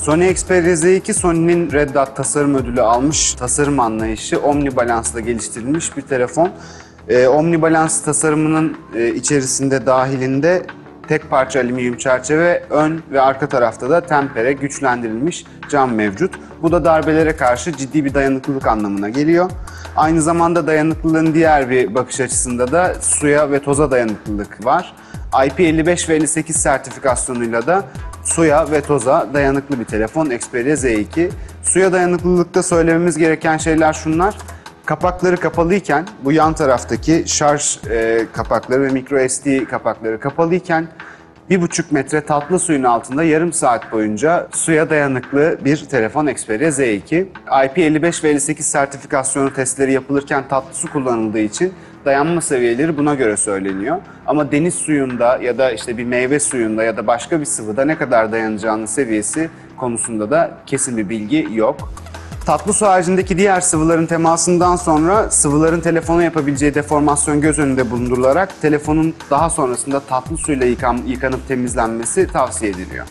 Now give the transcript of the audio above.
Sony Xperia Z2 Sony'nin Red Dot tasarım ödülü almış tasarım anlayışı OmniBalance'la geliştirilmiş bir telefon. Ee, OmniBalance tasarımının e, içerisinde dahilinde tek parça alüminyum çerçeve, ön ve arka tarafta da tempere güçlendirilmiş cam mevcut. Bu da darbelere karşı ciddi bir dayanıklılık anlamına geliyor. Aynı zamanda dayanıklılığın diğer bir bakış açısında da suya ve toza dayanıklılık var. IP55 ve 58 sertifikasyonuyla da suya ve toza dayanıklı bir telefon Xperia Z2. Suya dayanıklılıkta söylememiz gereken şeyler şunlar. Kapakları kapalıyken bu yan taraftaki şarj e, kapakları ve micro SD kapakları kapalıyken bir buçuk metre tatlı suyun altında yarım saat boyunca suya dayanıklı bir telefon Xperia Z2. IP55 ve 58 sertifikasyonu testleri yapılırken tatlı su kullanıldığı için dayanma seviyeleri buna göre söyleniyor. Ama deniz suyunda ya da işte bir meyve suyunda ya da başka bir sıvıda ne kadar dayanacağının seviyesi konusunda da kesin bir bilgi yok. Tatlı su haricindeki diğer sıvıların temasından sonra sıvıların telefona yapabileceği deformasyon göz önünde bulundurularak telefonun daha sonrasında tatlı suyla yıkan, yıkanıp temizlenmesi tavsiye ediliyor.